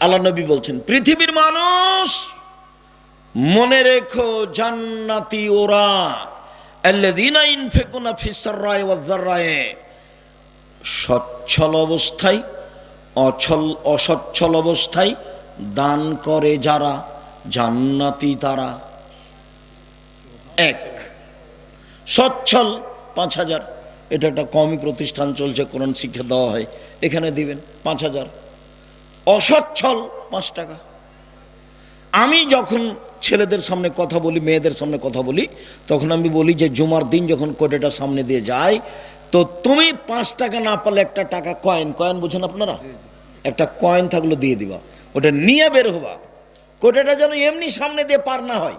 আল্লাহ নবী বলছেন, পৃথিবীর মানুষ, মনে রেখো জান্নাতি ওরা সচ্ছল অবস্থায়, অছল, অসচ্ছল অবস্থায় দান করে যারা, জান্নাতি তারা। এক, সচ্ছল, পাঁচ হাজার। এটা একটা কমই প্রতিষ্ঠান চলছে, কোরআন শিক্ষা দেওয়া হয়। এখানে দিবেন পাঁচ হাজার। অসচ্ছল। পাঁচ টাকা। আমি যখন ছেলেদের সামনে কথা বলি মেয়েদের সামনে কথা বলি তখন আমি বলি যে জুমার দিন যখন কোটেটা সামনে দিয়ে যায় তো তুমি পাঁচ টাকা না পারলে একটা টাকা কয়েন কয়েন বুঝেন আপনারা? একটা কয়েন থাকল দিয়ে দিবা। ওটা নিয়ে বের হবা। কোটেটা যেন এমনি সামনে দিয়ে পার না হয়।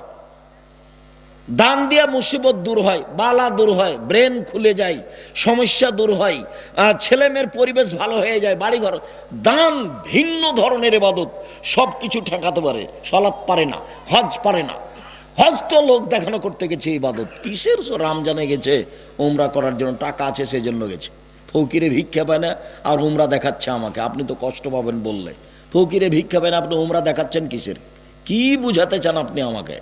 দান দিয়া মুসিবত দূর হয়, বালা দূর হয়, ব্রেন খুলে যায়, সমস্যা দূর হয় ছেলে মেয়ের পরিবেশ ভালো হয়ে যায়, বাড়িঘর। দান ভিন্ন ধরনের এবাদত সব কিছু ঠেকাতে পারে সলাৎ পারে না, হজ পারে না। হজ তো লোক দেখানো করতে গেছে ইবাদত। কিসের রামজানে গেছে? উমরা করার জন্য টাকা আছে সেই জন্য গেছে। ফকিরে ভিক্ষা পায় না, আর উমরা দেখাচ্ছে আমাকে। আপনি তো কষ্ট পাবেন বললে। ফকিরে ভিক্ষা পায় না, আপনি উমরা দেখাচ্ছেন কিসের? কি বুঝাতে চান আপনি আমাকে?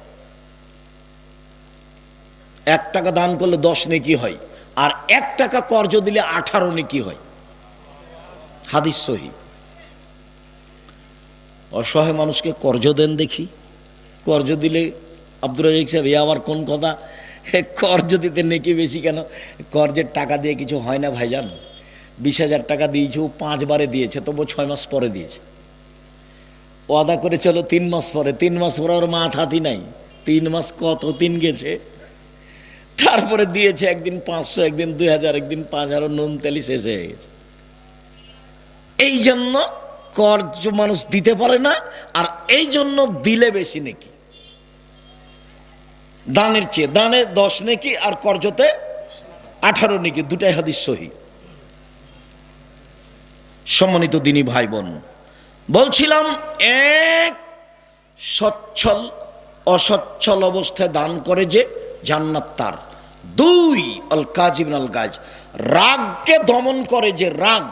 এক টাকা দান করলে দশ নেকি হয়, আর এক টাকা কর্জ দিলে আঠারো নেকি হয়। হাদিস সহি। অসহায় মানুষকে কর্জ দেন দেখি। কর্জ দিলে আব্দুর রাজাক সাহেব, এ আবার কোন কথা? কর্জ দিতে নেকি বেশি কেন? কর্জের টাকা দিয়ে কিছু হয় না ভাইজান। বিশ হাজার টাকা দিয়েছে, ও পাঁচবারে দিয়েছে তবু ছয় মাস পরে দিয়েছে। ও আদা করে চলো তিন মাস পরে। তিন মাস পরে ওর মাথা হাতি নাই। তিন মাস কত তিন গেছে? তারপরে দিয়েছে, একদিন পাঁচশো, একদিন দুই হাজার, একদিন পাঁচ হাজার নুন তেলি শেষ হয়ে গেছে। এই জন্য কর্জ মানুষ দিতে পারে না, আর এই জন্য দিলে বেশি নাকি। দানের চেয়ে, দানে দশ নেকি আর কর্জতে আঠারো নেকি, দুটাই হাদিস সহি। সম্মানিত দিনী ভাই বোন বলছিলাম, এক সচ্ছল, অসচ্ছল অবস্থায় দান করে যে জান্নাত তার। দুই অল কাজিবিন আল গাজ। রাগকে দমন করে যে রাগ,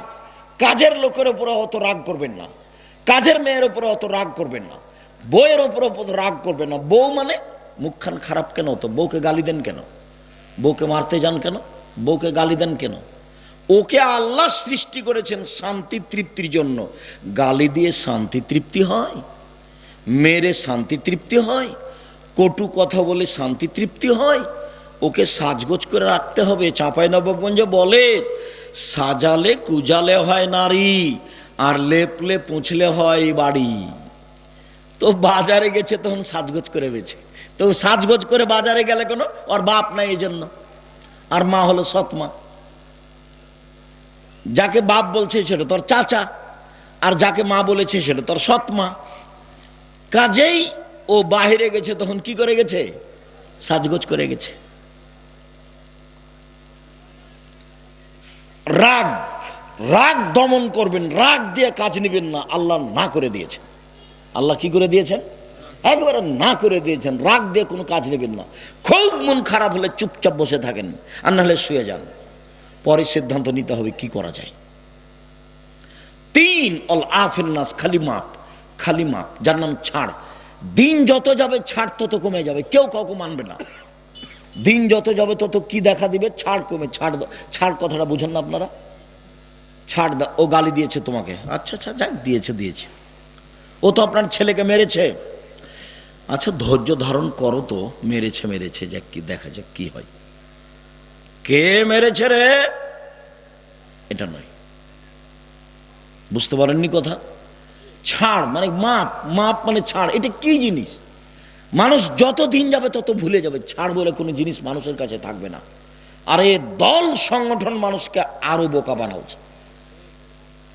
কাজের লোকের উপরে অত রাগ করবেন না। কাজের মেয়ের উপরে অত রাগ করবেন না। বউয়ের উপরে রাগ করবেন না। বউ মানে মুখখান খারাপ কেন তো বউকে গালি দেন কেন? বউকে মারতে যান কেন? বউকে গালি দেন কেন? ওকে আল্লাহ সৃষ্টি করেছেন শান্তি তৃপ্তির জন্য। গালি দিয়ে শান্তি তৃপ্তি হয়, মেরে শান্তি তৃপ্তি হয়, কটু কথা বলে শান্তি তৃপ্তি হয় ওকে সাজগোজ করে রাখতে হবে। চাঁপাই নবগঞ্জে বলে, সাজালে কুজালে হয় নারী, আর লেপলে পুঁছলে হয় বাড়ি। তো বাজারে গেছে, তখন সাজগোজ করে বেছে। তো সাজগোজ করে বাজারে গেলে কোনো, ওর বাপ নাই এই জন্য আর মা হলো সৎমা। যাকে বাপ বলছে সেটা তোর চাচা, আর যাকে মা বলেছে সেটা তোর সৎমা। কাজেই ও বাহিরে গেছে, তখন কি করে গেছে? সাজগোজ করে গেছে। রাগ রাগ দমন করবেন, রাগ দিয়ে কাজ নেবেন না, আল্লাহ না করে দিয়েছেন। আল্লাহ কি করে দিয়েছেন? একবারে না করে দিয়েছেন, রাগ দিয়ে কোনো কাজ নেবেন না। খুব মন খারাপ হলে চুপচাপ বসে থাকেন, আর নাহলে শুয়ে যান। পরে সিদ্ধান্ত নিতে হবে কি করা যায়। তিন, অল আফের নাস, খালি মাপ খালি মাপ, যার নাম ছাড়। দিন যত যাবে, ছাড় তত কমে যাবে, কেউ কাউকে মানবে না। দিন যত যাবে তত কি দেখা দিবে? ছাড় কমে, ছাড় ছাড় কথাটা বুঝেন না আপনারা? ছাড় দাও ও গালি দিয়েছে তোমাকে। আচ্ছা আচ্ছা যাক, দিয়েছে দিয়েছে। ও তো আপনার ছেলেকে মেরেছে। আচ্ছা ধৈর্য ধারণ করো তো, মেরেছে মেরেছে, যাক কি দেখা যাক কি হয়। কে মেরেছে রে? এটা নয়। বুঝতে পারেননি কথা? ছাড় মানে মাপ মাপ মানে ছাড়, এটা কি জিনিস? মানুষ যত দিন যাবে তত ভুলে যাবে। ছাড় বলে কোনো জিনিস মানুষের কাছে থাকবে না। আর এ দল সংগঠন মানুষকে আরও বোকা বানাচ্ছে।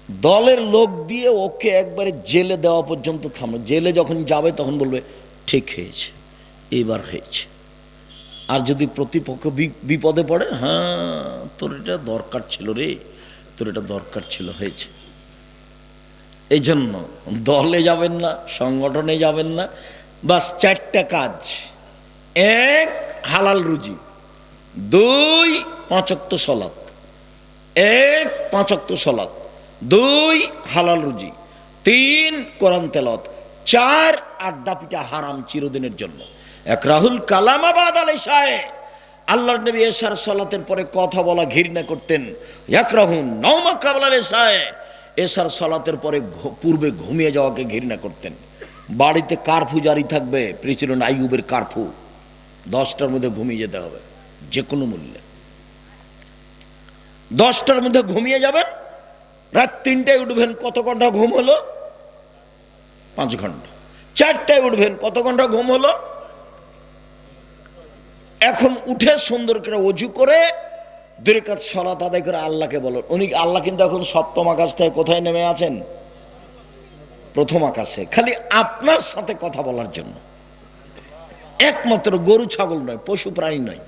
দলের লোক দিয়ে ওকে একবারে জেলে দেওয়া পর্যন্ত থামলো। জেলে যখন যাবে তখন বলবে, ঠিক হয়েছে, এবার হয়েছে। আর যদি প্রতিপক্ষ বিপদে পড়ে হ্যাঁ তোর এটা দরকার ছিল রে, তোর এটা দরকার ছিল, হয়েছে। এই জন্য দলে যাবেন না, সংগঠনে যাবেন না বাস চারটা কাজ। এক, হালাল রুজি। দুই, পাঁচক্ত সলাৎ। এক, পাঁচক্ত সলাৎ। দুই, হালাল রুজি। তিন, কোরআন তেলত চার, আড্ডা পিটা হারাম চিরদিনের জন্য। এক, রাহুল কালামাবাদ আলী শাহে আল্লাহর নবী এশার সলাতের পরে কথা বলা ঘৃণা করতেন। এক রাহুল নৌমা কাবলা আলী শাহে এশার সলাতের পরে পূর্বে ঘুমিয়ে যাওয়াকে ঘৃণা করতেন। বাড়িতে কারফু জারি থাকবে, প্রেসিডেন্ট আইয়ুবের কারফু। দশটার মধ্যে ঘুমিয়ে যেতে হবে যে কোনো মূল্যে। দশটার মধ্যে ঘুমিয়ে যাবেন, রাত তিনটায় উঠবেন, কত ঘণ্টা ঘুম হলো? পাঁচ ঘণ্টা। চারটায় উঠবেন, কত ঘণ্টা ঘুম হলো? এখন উঠে সুন্দর করে অজু করে দুরেকাত সলাত আদায় করে আল্লাহকে বলো। উনি, আল্লাহ কিন্তু এখন সপ্তম আকাশ থেকে কোথায় নেমে আছেন? প্রথম আকাশে, খালি আপনার সাথে কথা বলার জন্য। একমাত্র গরু ছাগল নয়, পশু প্রাণী নয়।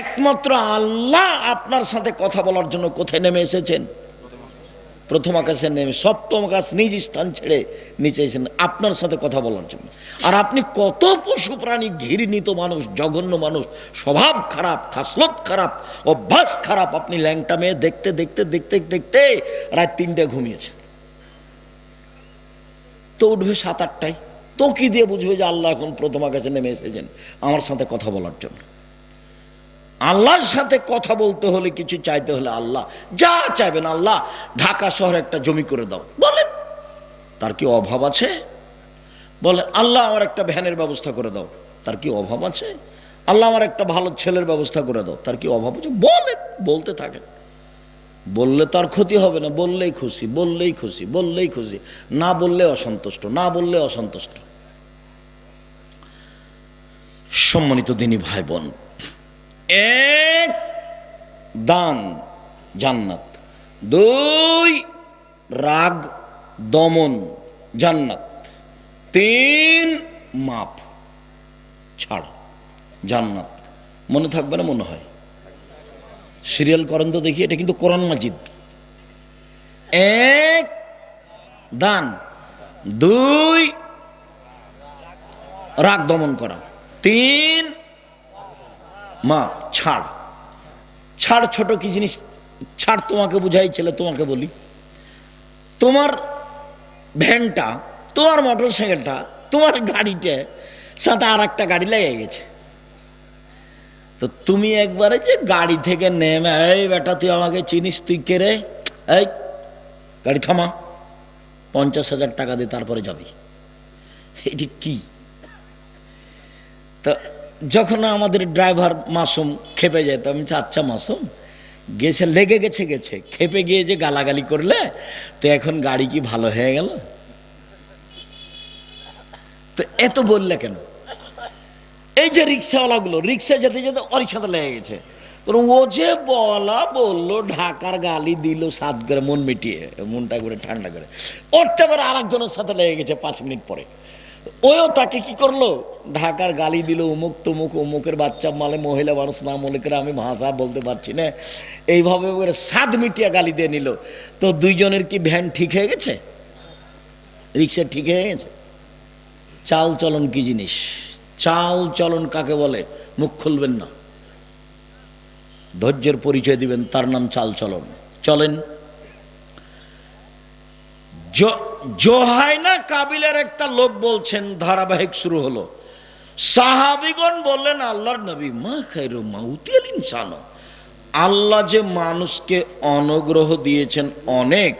একমাত্র আল্লাহ আপনার সাথে কথা বলার জন্য কোথায় নেমে এসেছেন? প্রথম আকাশে নেমে, সপ্তম আকাশ নিজ স্থান ছেড়ে নিচে এসেছেন, আপনার সাথে কথা বলার জন্য। আর আপনি কত পশু প্রাণী ঘৃণিত মানুষ, জঘন্য মানুষ, স্বভাব খারাপ, খাসলত খারাপ, অভ্যাস খারাপ, আপনি ল্যাংটা মেয়ে দেখতে দেখতে দেখতে দেখতে রাত তিনটে ঘুমিয়েছে তো উঠবে সাত আটটায়। তো কি দিয়ে বুঝবে যে আল্লাহ এখন প্রথম আকাশে নেমে এসেছেন? আমার সাথে কথা বলার জন্য। আল্লাহর সাথে কথা বলতে হলে, কিছু চাইতে হলে আল্লাহ, যা চাইবেন আল্লাহ, ঢাকা শহরে একটা জমি করে দাও। বলেন, তার কি অভাব আছে? বলেন, আল্লাহ আমার একটা ভ্যানের ব্যবস্থা করে দাও। তার কি অভাব আছে? আল্লাহ আমার একটা ভালো ছেলের ব্যবস্থা করে দাও। তার কি অভাব আছে? বলেন, বলতে থাকেন। বললে তো আর ক্ষতি হবে না, বললেই খুশি বললেই খুশি বললেই খুশি। না বললে অসন্তুষ্ট, না বললে অসন্তুষ্ট। সম্মানিত দিনী ভাই বোন এক দান জান্নাত, দুই রাগ দমন জান্নাত, তিন মাপ ছাড় জান্নাত। মনে থাকবে না, মনে হয়? সিরিয়াল করেন তো দেখি, এটা কিন্তু কোরআন মাজিদ। এক, দান। দুই, রাগ দমন করা। তিন, মা, ছাড়। ছাড় ছোট কি জিনিস? ছাড় তোমাকে বুঝাই, ছেলে তোমাকে বলি। তোমার ভ্যানটা, তোমার মোটর সাইকেলটা তোমার গাড়িটা সাথে আর একটা গাড়ি লেগে গেছে। তো তুমি একবারে যে গাড়ি থেকে নেমে, এই বেটা, তুই আমাকে চিনিস, তুই কে রে? এই, গাড়ি থামা। পঞ্চাশ হাজার টাকা দিয়ে তারপরে যাবি। এটি কি? তো যখন আমাদের ড্রাইভার মাসুম খেপে যেত আমি আচ্ছা মাসুম, গেছে, লেগে গেছে গেছে। খেপে গিয়ে যে গালাগালি করলে, তো এখন গাড়ি কি ভালো হয়ে গেল? তো এত বললে কেন? এই যে রিক্সাওয়ালাগুলো, রিক্সা যেতে যেতে ওর লেগে গেছে। ও যে বলা, বলল, ঢাকার গালি দিল, সাত করে মন মিটিয়ে, মনটা করে, ঠান্ডা করে। ওরটা আবার আর একজনের সাথে লেগে গেছে পাঁচ মিনিট পরে। ওও তাকে কি করল? ঢাকার গালি দিল, উমুক তুমুক, উমুকের বাচ্চা মালে, মহিলা মানুষ না মনে করে আমি ভাষা বলতে পারছি না। এইভাবে করে সাত মিটিয়া গালি দিয়ে নিল। তো দুইজনের কি ভ্যান ঠিক হয়ে গেছে? রিক্সা ঠিক হয়ে গেছে? চাল চলন কি জিনিস? চাল চলন কাকে বলে? মুখ খুলবেন না। ধৈর্যের পরিচয় দিবেন, তার নাম চাল চলন। চলেন। জোহাইনা কাবিলের একটা লোক বলছেন, ধারাবাহিক শুরু হলো। সাহাবিগণ বললেন, আল্লাহর নবী, মা খাইরো মাউতিয়াল ইনসান। আল্লাহ যে মানুষকে অনুগ্রহ দিয়েছেন অনেক,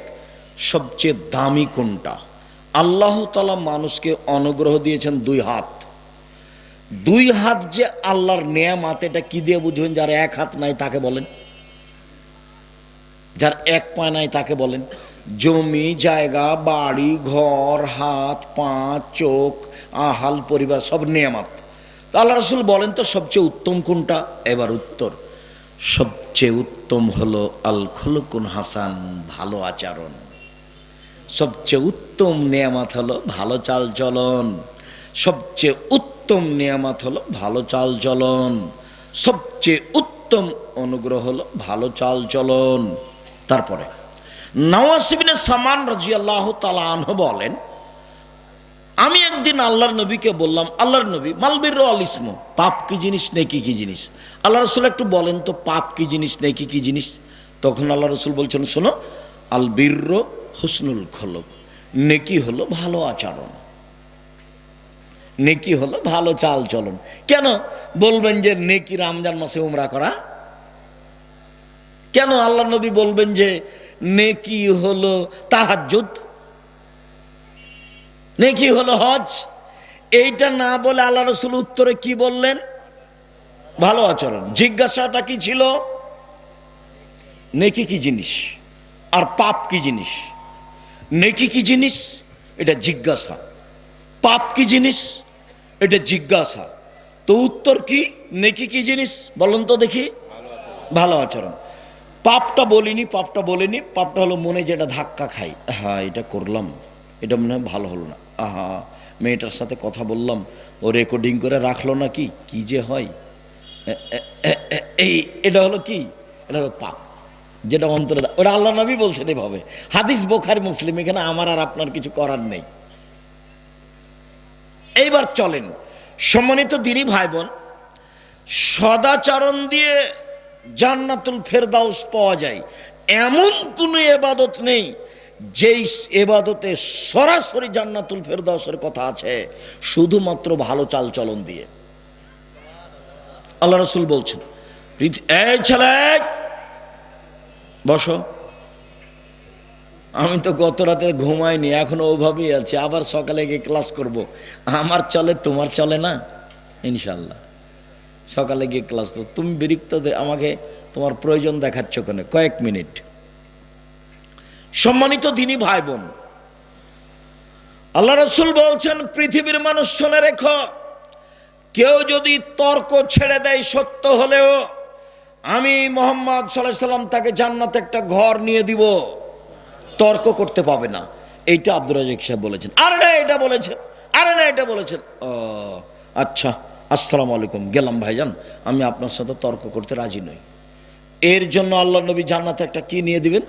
সবচেয়ে দামি কোনটা? আল্লাহ তালা মানুষকে অনুগ্রহ দিয়েছেন দুই হাত। দুই হাত যে আল্লাহর নেয়ামাত, এটা কি দিয়ে বুঝবেন? যার এক হাত নাই তাকে বলেন। যার এক পা নাই তাকে বলেন। জমি, জায়গা, বাড়ি, ঘর, হাত, পা, চোখ, আহাল, পরিবার, সব নিয়ামাত। আল্লাহ রসুল বলেন তো, সবচেয়ে উত্তম কোনটা? এবার উত্তর। সবচেয়ে উত্তম হলো আল খুলকুন হাসান, ভালো আচরণ। সবচেয়ে উত্তম নিয়ামত হলো ভালো চাল চলন সবচেয়ে উত্তম নিয়ামত হলো ভালো চাল চলন। সবচেয়ে উত্তম অনুগ্রহ হলো ভালো চাল চলন। তারপরে নওয়াসিবিনে সামান রাজি আল্লাহ তালাহ বলেন, আমি একদিন আল্লাহর নবীকে বললাম, আল্লাহর নবী মালবির আল ইসম, পাপ কি জিনিস, নেকি কি জিনিস? আল্লাহ রসুল একটু বলেন তো, পাপ কি জিনিস, নেকি কি জিনিস? তখন আল্লাহ রসুল বলছেন, শোনো, আল বীর্য হুসনুল খলক, নেকি হলো ভালো আচরণ। নেকি হলো, ভালো চাল চলন। কেন? বলবেন যে নেকি রমজান মাসে উমরা করা? কেন আল্লাহ নবী বলবেন যে নেকি হলো তাহাজ্জুদ? নেকি হলো হজ? এইটা না বলে আল্লাহ রসুল উত্তরে কি বললেন? ভালো আচরণ। জিজ্ঞাসাটা কি ছিল? নেকি কি জিনিস? আর পাপ কি জিনিস? নেকি কি জিনিস? এটা জিজ্ঞাসা। পাপ কি জিনিস? এটা জিজ্ঞাসা। তো উত্তর কি? নেকি কি জিনিস? বলুন তো দেখি। ভালো আচরণ। পাপটা বলিনি পাপটা বলিনি। পাপটা হলো মনে যেটা ধাক্কা খাই। হ্যাঁ এটা করলাম। এটা মনে হয় ভালো হলো না। আহা, মেয়েটার সাথে কথা বললাম। ও রেকর্ডিং করে রাখল না কি কি যে হয়? এই, এটা হলো কি? এটা হলো পাপ। যেটা অন্তরে ওটা আল্লাহ নবী বলছেন এভাবে। হাদিস বোখারি, মুসলিম, এখানে আমার আর আপনার কিছু করার নেই। এইবার চলেন। সম্মানিত দিনী ভাই বোন সদাচরণ দিয়ে জান্নাতুল ফেরদাউস পাওয়া যায়। এমন কোনো এবাদত নেই, যেই এবাদতে সরাসরি জান্নাতুল ফেরদাউসের কথা আছে, শুধুমাত্র ভালো চাল চলন দিয়ে। আল্লাহ রসুল বলছেন, এই ছেলে, বসো। আমি তো গত রাতে ঘুমাইনি, এখনও ওভাবেই আছি, আবার সকালে গিয়ে ক্লাস করব। আমার চলে, তোমার চলে না? ইনশাল্লাহ সকালে গিয়ে ক্লাস তো তুমি বিরক্ত আমাকে তোমার প্রয়োজন দেখাচ্ছ কেন? কয়েক মিনিট। সম্মানিত দিনী ভাই বোন আল্লাহ রসুল বলছেন, পৃথিবীর মানুষ শুনে রেখো, কেউ যদি তর্ক ছেড়ে দেয় সত্য হলেও, আমি মোহাম্মদ সাল্লাহ সাল্লাম তাকে জান্নাত একটা ঘর নিয়ে দিব। তর্ক করতে পাবে না। এইটা আব্দুর রাজাক সাহেব বলেছেন। আরে না এটা বলেছেন। আরে না এটা বলেছেন। ও আচ্ছা আসসালামু আলাইকুম। গেলাম ভাইজান আমি আপনার সাথে তর্ক করতে রাজি নই। এর জন্য আল্লাহ নবী জান্নাতে একটা কি নিয়ে দিবেন?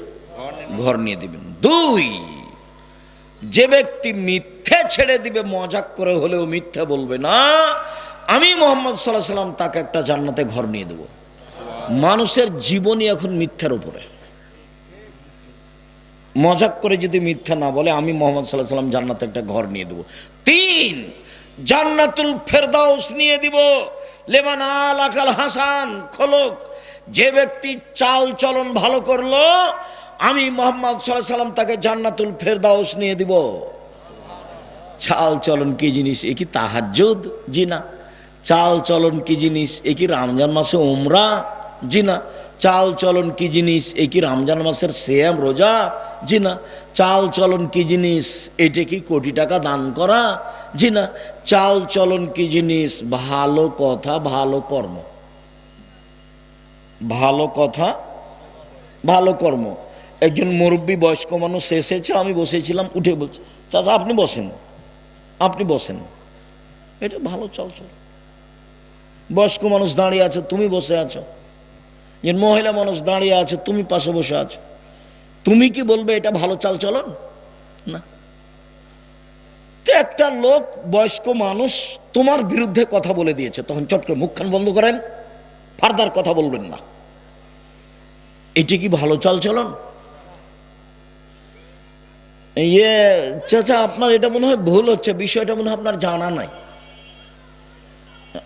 ঘর নিয়ে দিবেন। দুই যে ব্যক্তি মিথ্যে ছেড়ে দিবে মজাক করে হলেও মিথ্যে বলবে না আমি মোহাম্মদ সাল্লাহ সাল্লাম তাকে একটা জান্নাতে ঘর নিয়ে দেব। মানুষের জীবনই এখন মিথ্যার উপরে। মজাক করে যদি মিথ্যা না বলে, আমি মোহাম্মদ সাল্লাহ সাল্লাম জান্নাতে একটা ঘর নিয়ে দেবো। তিন, জান্নাতুল ফেরদাউস নিয়ে দিব। লেমান আল আকাল হাসান, খোলক। যে ব্যক্তি চাল চলন ভালো করল, আমি মোহাম্মদ সাল্লাহ সাল্লাম তাকে জান্নাতুল ফেরদাউস নিয়ে দিব। চাল চলন কি জিনিস? এ কি তাহাজ্জুদ? জি না। চাল চলন কি জিনিস? এ কি রমজান মাসে উমরা? জি না। চাল চলন কি জিনিস? এ কি রমজান মাসের সেম রোজা? জি না চাল চলন কি জিনিস? এটা কি কোটি টাকা দান করা? জি না চাল চলন কি জিনিস? ভালো কথা, ভালো কর্ম। ভালো কথা, ভালো কর্ম। একজন মুরব্বী বয়স্ক মানুষ এসেছে, আমি বসেছিলাম, উঠে বলছি চাচা, আপনি বসেন। আপনি বসেন। এটা ভালো চল চল বয়স্ক মানুষ দাঁড়িয়ে আছে, তুমি বসে আছো। যে মহিলা মানুষ দাঁড়িয়ে আছে, তুমি পাশে বসে আছো। তুমি কি বলবে এটা ভালো চাল চলন না একটা লোক, বয়স্ক মানুষ তোমার বিরুদ্ধে কথা বলে দিয়েছে, তখন চট করে মুখখান বন্ধ করেন, ফার্দার কথা বলবেন না। এটি কি ভালো চাল চলন ইয়ে চাচা, আপনার এটা মনে হয় ভুল হচ্ছে, বিষয়টা মনে হয় আপনার জানা নাই।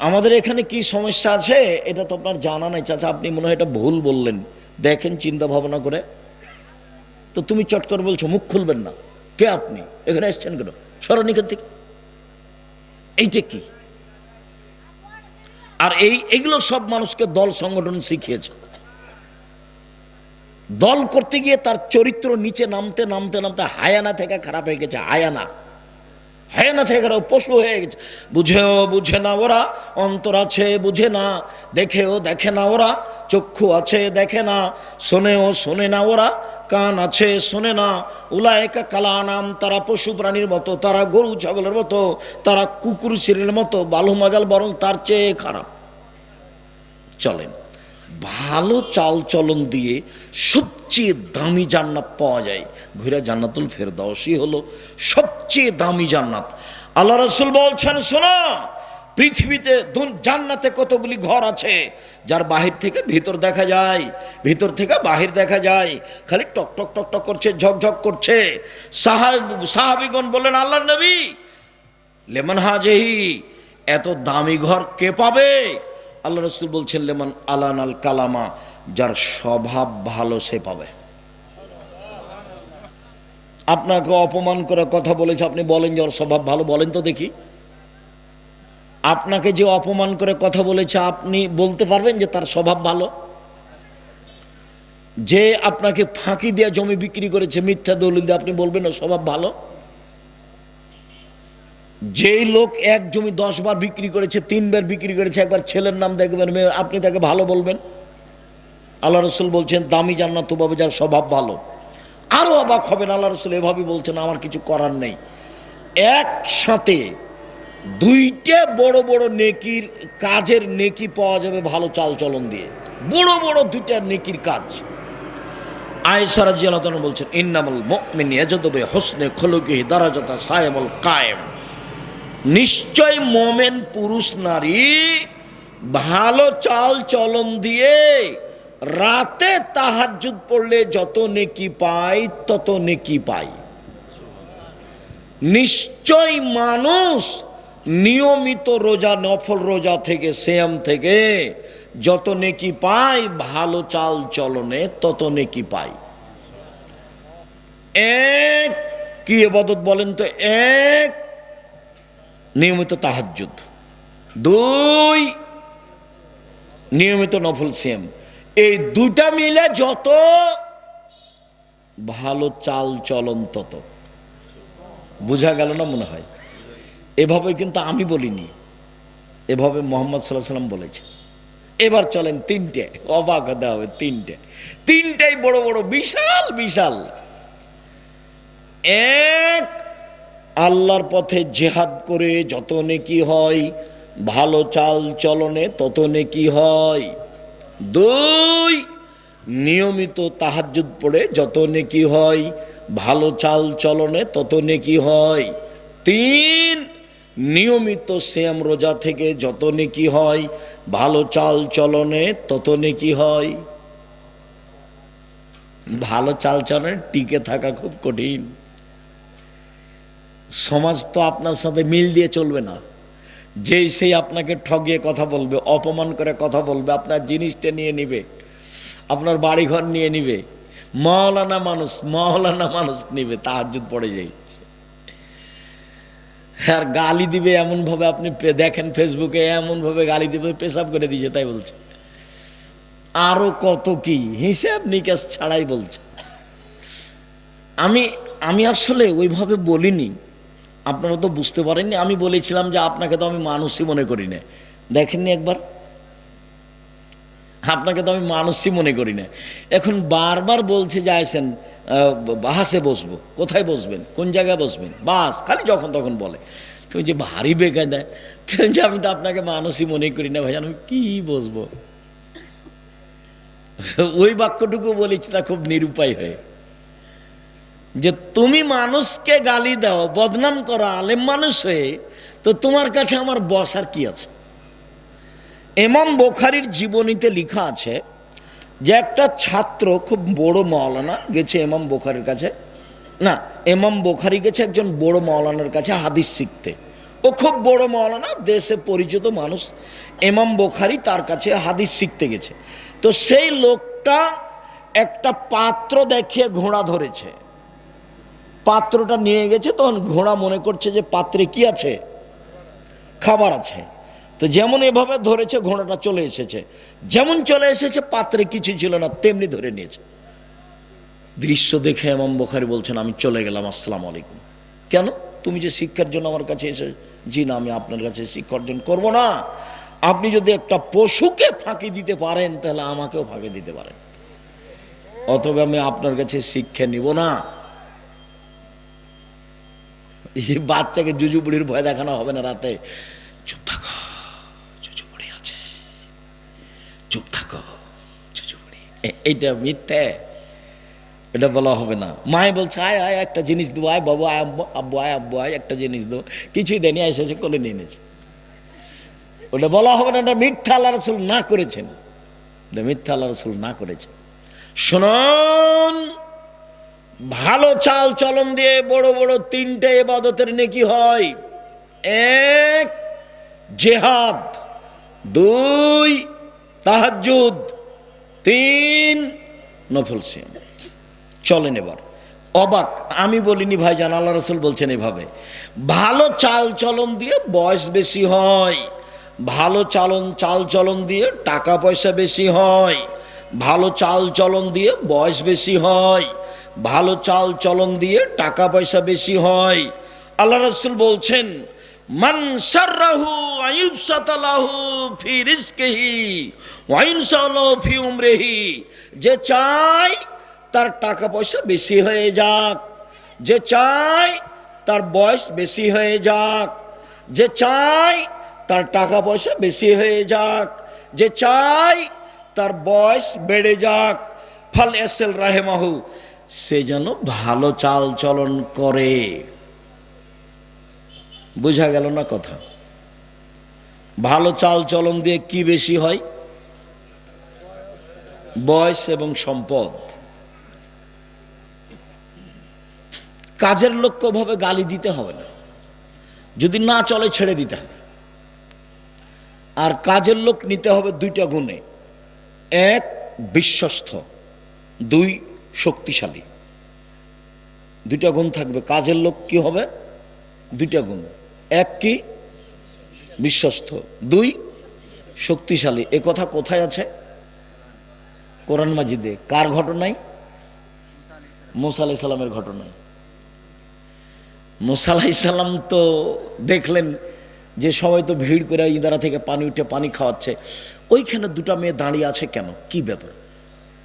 আমাদের এখানে কি সমস্যা আছে? এটা তো আপনার জানা নাই, চাচা, আপনি মনে হয় এটা ভুল বললেন। দেখেন চিন্তা ভাবনা করে। তো তুমি চট করে বলছো, মুখ খুলবেন না। কে আপনি? এখানে এসছেন কেন? সরণিকের থেকে। এইটা কি? আর এই, এগুলো সব মানুষকে দল সংগঠন শিখিয়েছে। দল করতে গিয়ে তার চরিত্র নিচে নামতে নামতে নামতে হায়ানা থেকে খারাপ হয়ে গেছে, হায়ানা। হায়ানা থেকে খারাপ পশু হয়ে গেছে। বুঝেও বুঝে না ওরা, অন্তর আছে বুঝে না, দেখেও দেখে না ওরা, চক্ষু আছে দেখে না, শোনেও শোনে না ওরা কান আছে, শোনে না। উলায়কা কালা নাম তারা পশু প্রাণীর মতো, তারা গরু ছাগলের মতো, তারা কুকুর শিরের মতো, বালু মাজাল বরং তার চেয়ে খারাপ। চলেন, ভালো চাল চলন দিয়ে সবচেয়ে দামি জান্নাত পাওয়া যায়। ঘুরে জান্নাতুল ফেরদাউসি হলো সবচেয়ে দামি জান্নাত। আল্লাহ রসুল বলছেন, শোনো পৃথিবীতে জান্নাতে কতগুলি ঘর আছে, যার বাহির থেকে ভিতর দেখা যায়, ভিতর থেকে বাহির দেখা যায়, খালি টক টক টক টক করছে ঝকঝক করছে। সাহাব, সাহাবিগণ বললেন আল্লাহ নবী, লেমন হাজেহি, এত দামি ঘর কে পাবে? আল্লাহ রসুল বলছেন, লেমন আলান আল কালামা, যার স্বভাব ভালো সে পাবে। আপনাকে অপমান করে কথা বলেছে, আপনি বলেন যে ওর স্বভাব ভালো, বলেন তো দেখি। আপনাকে যে অপমান করে কথা বলেছে, আপনি বলতে পারবেন যে তার স্বভাব ভালো? যে আপনাকে ফাঁকি দেওয়া জমি বিক্রি করেছে মিথ্যা দলিল দিয়ে, আপনি বলবেন স্বভাব ভালো? যেই লোক এক জমি দশ বার বিক্রি করেছে তিনবার বিক্রি করেছে, একবার ছেলের নাম দেখবেন আপনি তাকে ভালো বলবেন? আল্লাহ রসুল বলছেন, দামি জান্নাত পাবে যার স্বভাব ভালো। আরও অবাক হবেন, আল্লাহ রসুল এভাবে বলছেন, আমার কিছু করার নেই। একসাথে দুইটা বড় বড় নেকির কাজের নেকি পাওয়া যাবে ভালো চাল চলন দিয়ে। বড় বড় দুইটা নেকির কাজ। আয়েসারা জিয়ালতন বলছেন, ইন্নামল মুমিন ইয়াজদবে হোসনে খলুকি দারাজাতা সায়েমুল কায়েম। নিশ্চয় মোমেন পুরুষ, নারী ভালো চাল চলন দিয়ে রাতে তাহাজ্জুদ পড়লে যত নেকি পায়, তত নেকি পায়। নিশ্চয় মানুষ নিয়মিত রোজা, নফল রোজা থেকে শ্যাম থেকে, যত নেকি পাই, ভালো চাল চলনে তত নেকি পাই। এক, কি এবাদত বলেন তো? এক, নিয়মিত তাহাজ্জুদ। দুই, নিয়মিত নফল, সিয়াম। এই দুটা মিলে যত ভালো চাল চলন তত। বোঝা গেল না মনে হয়? এভাবে কিন্তু আমি বলিনি। এভাবে মোহাম্মদ সাল্লাহ সাল্লাম বলেছে। এবার চলেন তিনটে, অবাক হতে হবে, তিনটে। তিনটাই বড় বড়, বিশাল বিশাল। এক, আল্লাহর পথে জেহাদ করে যত নেকি হয়, ভালো চাল চলনে তত নেকি হয়। দুই, নিয়মিত তাহাজ্জুদ পড়ে যত নেকি হয়, ভালো চাল চলনে তত নেকি হয়। তিন নিয়মিত শ্যাম রোজা থেকে যত নেকি হয়, ভালো চাল চলনে তত নেকি হয়। ভালো চাল চলনে টিকে থাকা খুব কঠিন। সমাজ তো আপনার সাথে মিল দিয়ে চলবে না। যেই সেই আপনাকে ঠগিয়ে কথা বলবে, অপমান করে কথা বলবে, আপনার জিনিসটা নিয়ে নিবে, আপনার বাড়িঘর নিয়ে নিবে, মহলানা মানুষ মহলানা মানুষ নিবে তাহাজুদ পড়ে যাই আর গালি দিবে এমন ভাবে আপনি দেখেন ফেসবুকে এমন ভাবে গালি দিবে, পেশাব করে দিয়েছে, তাই বলছে। আরও কত কি? হিসাব নিকাশ ছাড়াই বলছে। আমি আমি আসলে ওইভাবে বলিনি। আপনারা তো বুঝতে পারেননি, আমি বলেছিলাম যে আপনাকে তো আমি মানুষই মনে করি না। দেখেননি একবার? আপনাকে তো আমি মানুষই মনে করি না। এখন বারবার বলছে যে আসেন বাসে বসবো, কোথায় বসবেন, কোন জায়গায় বসবেন? বাস, খালি যখন তখন বলে। তুমি যে ভারী বেকায় দেয় কেন যে আমি তো আপনাকে মানুষই মনে করি না ভাই আমি কি বসবো? ওই বাক্যটুকু বলেছি তা খুব নিরুপায় হয়ে। যে তুমি মানুষকে গালি দাও, বদনাম করো, আলেম মানুষ হয়ে, তো তোমার কাছে আমার বসার কি আছে? এমন বোখারির জীবনীতে লিখা আছে যে একটা ছাত্র খুব বড় মৌলানা গেছে এমাম বোখারির কাছে। না এমাম বোখারি গেছে একজন বড় মৌলানার কাছে হাদিস শিখতে। ও খুব বড় মৌলানা দেশে পরিচিত মানুষ। এমাম বোখারি তার কাছে হাদিস শিখতে গেছে। তো সেই লোকটা একটা পাত্র দেখিয়ে ঘোড়া ধরেছে। পাত্রটা নিয়ে গেছে, তখন ঘোড়া মনে করছে যে পাত্রে কি আছে? খাবার আছে। তো যেমন এভাবে ধরেছে, ঘোড়াটা চলে এসেছে। যেমন চলে এসেছে, পাত্রে কিছু ছিল না, তেমনি ধরে নিয়েছে। দৃশ্য দেখে এমাম বোখারি বলছেন, আমি চলে গেলাম, আসসালাম আলাইকুম। কেন? তুমি যে শিক্ষার জন্য আমার কাছে এসে, জি না, আমি আপনার কাছে শিক্ষা অর্জন করব না। আপনি যদি একটা পশুকে ফাঁকি দিতে পারেন, তাহলে আমাকেও ফাঁকি দিতে পারেন। অথবা আমি আপনার কাছে শিক্ষা নিব না। বাচ্চাকে জুজু বুড়ির ভয় দেখানো হবে না রাতে। চুপ থাকো জুজু বুড়ি আছে চুপ থাকো জুজু বুড়ি এ- এইটা মিথ্যে, এটা বলা হবে না। মায় বলছে, আয় আয়, একটা জিনিস দেবো আয়, বাবু, আয় আব্বু আব্বু, আয় আব্বু আয়, একটা জিনিস দেবো কিছুই দেয়নি এসেছে কোলে নিয়ে নিয়েছে। ওটা বলা হবে না এটা মিথ্যা আল্লাহ রসুল না করেছেন। এটা মিথ্যা আল্লাহ রসুল না করেছেন। শুনুন, ভালো চাল চলন দিয়ে বড় বড় তিনটে এবাদতের নেকি হয়। এক, জেহাদ। দুই, তাহাজ্জুদ। তিন নফল সিয়াম। চলেন এবার। অবাক, আমি বলিনি ভাইজান আল্লাহ রসুল বলছেন এভাবে। ভালো চাল চলন দিয়ে বয়স বেশি হয়। ভালো চালন, চাল চলন দিয়ে টাকা পয়সা বেশি হয়। ভালো চাল চলন দিয়ে বয়স বেশি হয়। ভালো চাল চলন দিয়ে টাকা পয়সা বেশি হয়। আল্লাহ রসুল বলছেন মান সাররাহু আয়ুবসাতালাহু ফি রিজকিহি ওয়া ইনসালাহু ফি উমরিহি যে চায় তার টাকা পয়সা বেশি হয়ে যাক যে চায় তার বয়স বেশি হয়ে যাক যে চায় তার টাকা পয়সা বেশি হয়ে যাক যে চায় তার বয়স বেড়ে যাক ফল এসেল রাহেমাহু সে যেন ভালো চাল চলন করে বোঝা গেল না কথা। ভালো চাল চলন দিয়ে কি বেশি হয়? বয়স এবং সম্পদ। কাজের লোককে ভাবে গালি দিতে হবে না। যদি না চলে, ছেড়ে দিতে হবে। আর কাজের লোক নিতে হবে দুইটা গুণে। এক, বিশ্বস্ত। দুই, শক্তিশালী। দুইটা গুণ থাকবে। কাজের লোক কি হবে? দুইটা গুণ। এক কি? বিশ্বস্ত। দুই, শক্তিশালী। এ কথা কোথায় আছে? কোরআন মাজিদে। কার ঘটনায়? মুসা আলাই সাল্লামের ঘটনায়। মুসা সাল্লাম তো দেখলেন যে সময় তো ভিড় করে ইদারা থেকে পানি উঠে পানি খাওয়াচ্ছে। ওইখানে দুটা মেয়ে দাঁড়িয়ে আছে কেন? কি ব্যাপার?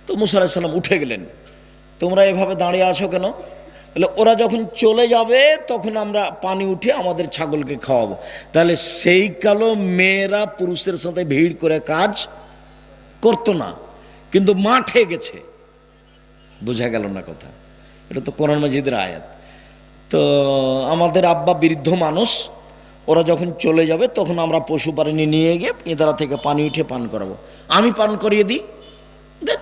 তো মুসা আলাই সাল্লাম উঠে গেলেন। তোমরা এভাবে দাঁড়িয়ে আছো কেন? বলে ওরা যখন চলে যাবে, তখন আমরা পানি উঠে আমাদের ছাগলকে খাওয়াবো। তাহলে সেই কালো মেয়েরা পুরুষের সাথে ভিড় করে কাজ করতো না, কিন্তু মাঠে গেছে। বোঝা গেল না কথা। এটা তো কোরআন মাজিদের আয়াত। তো আমাদের আব্বা বৃদ্ধ মানুষ, ওরা যখন চলে যাবে, তখন আমরা পশু প্রাণী নিয়ে গিয়ে ইদারা থেকে পানি উঠে পান করাবো। আমি পান করিয়ে দিই, দেন।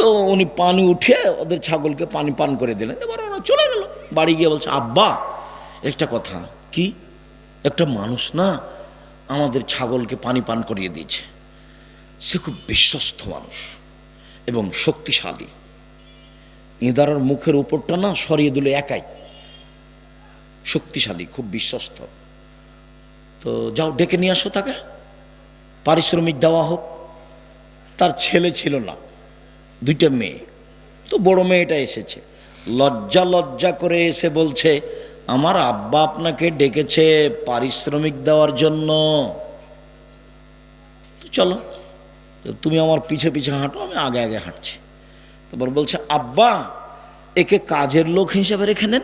তো উনি পানি উঠে ওদের ছাগলকে পানি পান করে দিলেন। এবার ওরা চলে গেল। বাড়ি গিয়ে বলছে, আব্বা, একটা কথা। কি? একটা মানুষ না আমাদের ছাগলকে পানি পান করিয়ে দিয়েছে। সে খুব বিশ্বস্ত মানুষ এবং শক্তিশালী। ইঁদারার মুখের উপরটা না সরিয়ে দিল একাই। শক্তিশালী, খুব বিশ্বস্ত। তো যাও, ডেকে নিয়ে আসো তাকে। পারিশ্রমিক দেওয়া হোক। তার ছেলে ছিল না। দুইটা মেয়ে। তো বড় মেয়েটা এসেছে। লজ্জা লজ্জা করে এসে বলছে, আমার আব্বা আপনাকে ডেকেছে পারিশ্রমিক দেওয়ার জন্য। তো চলো তুমি আমার পিছে পিছে হাঁটো, আমি আগে আগে হাঁটছি। তারপর বলছে, আব্বা, একে কাজের লোক হিসেবে রেখে নেন।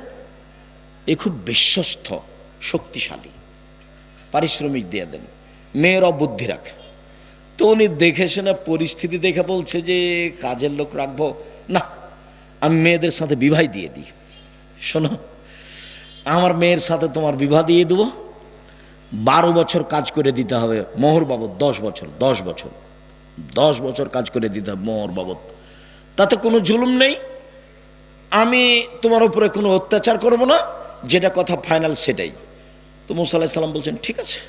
এ খুব বিশ্বস্ত, শক্তিশালী। পারিশ্রমিক দিয়ে দেন। মেয়েরা বুদ্ধি রাখে তো উনি দেখে শুনে পরিস্থিতি দেখে বলছে যে, কাজের লোক রাখব। না, আমি মেয়েদের সাথে বিবাহ দিয়ে দিই। শোনো, আমার মেয়ের সাথে তোমার বিবাহ দিয়ে দেবো। বারো বছর কাজ করে দিতে হবে মোহর বাবদ, দশ বছর দশ বছর। দশ বছর কাজ করে দিতে হবে মোহর বাবদ। তাতে কোনো জুলুম নেই। আমি তোমার উপরে কোনো অত্যাচার করব না। যেটা কথা ফাইনাল সেটাই। তো মুসাল্লাহ সাল্লাম বলছেন, ঠিক আছে,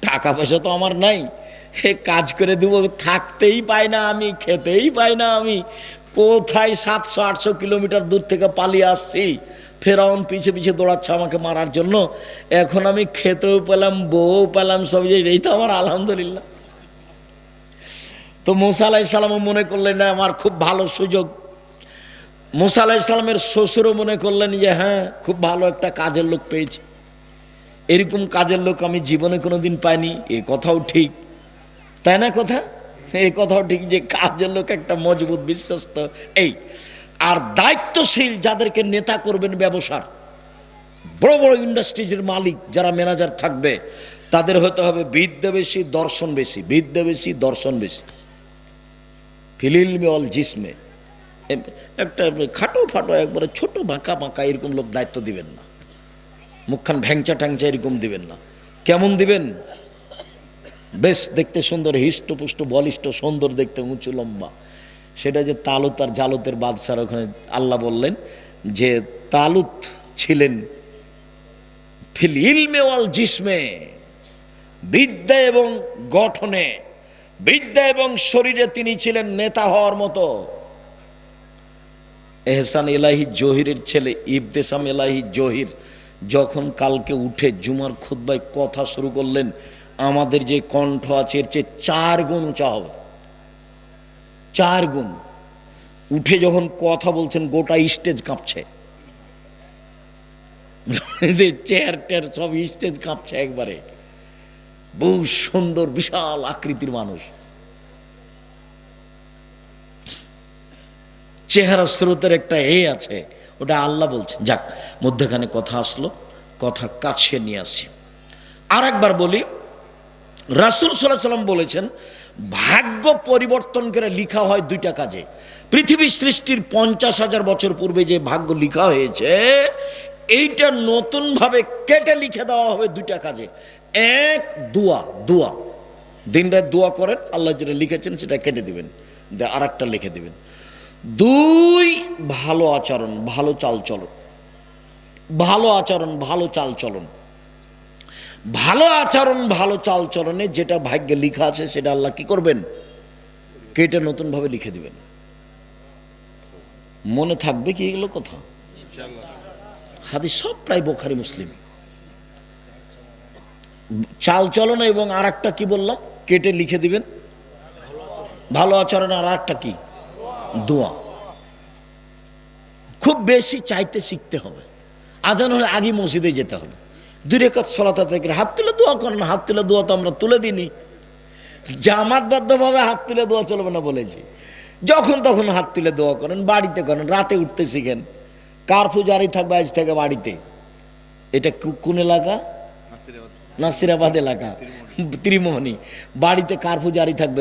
টাকা পয়সা তো আমার নাই। হে, কাজ করে দেব, থাকতেই পাই না আমি, খেতেই পাই না আমি। কোথায় সাতশো, আটশো কিলোমিটার দূর থেকে পালিয়ে আসছি? ফেরাউন পিছে পিছে দৌড়াচ্ছে আমাকে মারার জন্য। এখন আমি খেতেও পেলাম বউ পেলাম, সব যে এই তো আমার আলহামদুলিল্লাহ। তো মুসা সালামও মনে করলেন না আমার খুব ভালো সুযোগ। মুসা আলাহ ইসলামের শ্বশুরও মনে করলেন যে হ্যাঁ খুব ভালো একটা কাজের লোক পেয়েছি। এরকম কাজের লোক আমি জীবনে কোনো দিন পাইনি, এ কথাও ঠিক। তাই না কথা? এই কথাও ঠিক যে কাজের লোক একটা মজবুত বিশ্বস্ত। এই, আর দায়িত্বশীল যাদেরকে নেতা করবেন ব্যবসার, বড় বড় ইন্ডাস্ট্রিজের মালিক যারা ম্যানেজার থাকবে, তাদের হতে হবে বিদ্যা বেশি, দর্শন বেশি বিদ্যা বেশি, দর্শন বেশি। ফিলিলমে অল জিসমে। একটা খাটো ফাটো, একবারে ছোট বাঁকা বাঁকা এরকম লোক দায়িত্ব দিবেন না। মুখখান ভ্যাংচা ট্যাংচা এরকম দিবেন না। কেমন দিবেন? বেশ দেখতে সুন্দর হিষ্টপুষ্ট বলিষ্ঠ, সুন্দর দেখতে, উঁচু, লম্বা। সেটা যে তালুত আর জালুতের বাদশার ওখানে আল্লাহ বললেন যে তালুত ছিলেন বিদ্যা এবং গঠনে। বিদ্যা এবং শরীরে তিনি ছিলেন নেতা হওয়ার মতো। এহসান এলাহি জহিরের ছেলে, ইবতেসাম এলাহি জহির যখন কালকে উঠে জুমার খুদ্বায় কথা শুরু করলেন আমাদের যে কণ্ঠ আছে, এর চেয়ে চার গুণ উঁচা হবে। চার গুণ। উঠে যখন কথা বলছেন, গোটা স্টেজ কাঁপছে। চেয়ার টেয়ার সব স্টেজ কাঁপছে একবারে। বহু সুন্দর, বিশাল আকৃতির মানুষ। চেহারা স্রোতের একটা এ আছে, ওটা আল্লাহ বলছেন। যাক, মধ্যখানে কথা আসলো, কথা কাছে নিয়ে আসি। আর একবার বলি রাসুল সাল্লাহ সাল্লাম বলেছেন, ভাগ্য পরিবর্তন করে লিখা হয় দুইটা কাজে। পৃথিবী সৃষ্টির পঞ্চাশ হাজার বছর পূর্বে যে ভাগ্য লিখা হয়েছে, এইটা নতুনভাবে কেটে লিখে দেওয়া হবে দুইটা কাজে। এক, দোয়া দোয়া। দিন রাত দোয়া করেন, আল্লাহ যেটা লিখেছেন সেটা কেটে দিবেন আর একটা লিখে দিবেন। দুই, ভালো আচরণ, ভালো চাল চলন ভালো আচরণ, ভালো চাল চলন ভালো আচরণ ভালো চাল চলনে যেটা ভাগ্যে লেখা আছে সেটা আল্লাহ কি করবেন? কেটে নতুন ভাবে লিখে দিবেন? মনে থাকবে কি এগুলো কথা? হাদিস সব প্রায় বোখারি মুসলিম। চাল চলন এবং আর একটা কি বললাম? কেটে লিখে দিবেন? ভালো আচরণ আর একটা কি? দোয়া। খুব বেশি চাইতে শিখতে হবে। আজান হলে আগে মসজিদে যেতে হবে। দুই রেখাত সলাতা থেকে হাত তুলে দোয়া করেন হাত তুলে দোয়া তো আমরা তুলে দিইনি। জামাতবদ্ধভাবে হাত তুলে দোয়া চলবে না বলেছি যখন তখন হাত তুলে দোয়া করেন বাড়িতে করেন রাতে উঠতে শিখেন। কারফু জারি থাকবে আজ থেকে বাড়িতে। এটা কোন এলাকা? নাসিরাবাদ এলাকা। ত্রিমোহনী। বাড়িতে কারফু জারি থাকবে।